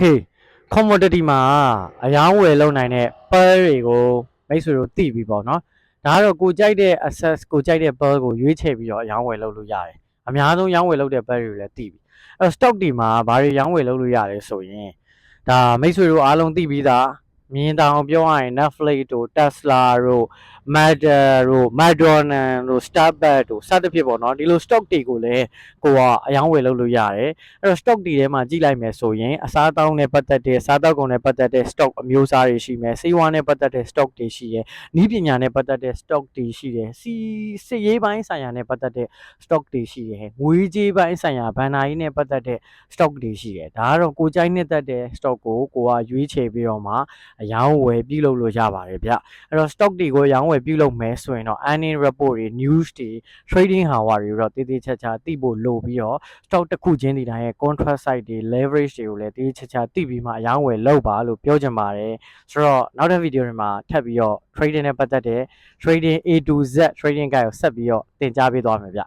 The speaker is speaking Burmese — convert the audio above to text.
Okay commodity မှာအယောင်းဝယ်လုပ်နိုင်တဲ့ pearl တွေကိုမိတ်ဆွေတို့သိပြီပေါ့နော်ဒါကတော့ကိုကြိုက်တဲ့ access ကိုကြိုက်တဲ့ pearl ကိုရွေးချယ်ပြီးတော့အယောင်းဝယ်လုပ်လို့ရတယ်အများဆုံးရောင်းဝယ်လုပ်တဲ့ pearl တွေကိုလည်းသိပြီအဲ့တော့ stock တွေမှာဘာတွေရောင်းဝယ်လုပ်လို့ရတယ်ဆိုရင်ဒါမိတ်ဆွေတို့အားလုံးသိပြီးသား မြင်တောင်ပြောရရင် Netflix တို့ Tesla တို့ Meta တို့ McDonald တို့ Starbucks တို့စသဖြင့်ပေါ့နော်ဒီလို stock တွေကိုလည်းကိုကအယောင်းဝယ်လုပ်လို့ရတယ်အဲ့တော့ stock တွေထဲမှာကြည့်လိုက်မယ်ဆိုရင်အစားအသောက်နဲ့ပတ်သက်တဲ့စားသောက်ကုန်နဲ့ပတ်သက်တဲ့ stock အမျိုးအစားတွေရှိမယ်ဆေးဝါးနဲ့ပတ်သက်တဲ့ stock တွေရှိတယ်နီးပညာနဲ့ပတ်သက်တဲ့ stock တွေရှိတယ်စီစစ်ရေးပိုင်းဆိုင်ရာနဲ့ပတ်သက်တဲ့ stock တွေရှိတယ်ငွေကြေးပိုင်းဆိုင်ရာဘဏ္ဍာရေးနဲ့ပတ်သက်တဲ့ stock တွေရှိတယ်ဒါကတော့ကိုကြိုက်နဲ့တက်တဲ့ stock ကိုကိုကရွေးချယ်ပြီးတော့မှအယောင်းဝယ်ပြုလုပ်လို့ရပါတယ်ဗျအဲ့တော့ stock တွေကိုအယောင်းဝယ်ပြုလုပ်မယ်ဆိုရင်တော့ earning report တွေ news တွေ trading hour တွေတော့တည်တည်ချာချာသိဖို့လိုပြီးတော့ stock တစ်ခုချင်းဒီတိုင်းရဲ့ contract site တွေ leverage တွေကိုလည်းတည်တည်ချာချာသိပြီးမှအယောင်းဝယ်လုပ်ပါလို့ပြောချင်ပါတယ်ဆိုတော့နောက်တဲ့ video တွေမှာထပ်ပြီးတော့ trading နဲ့ပတ်သက်တဲ့ trading A to Z trading guide ကိုဆက်ပြီးတော့သင်ကြားပေးသွားမယ်ဗျ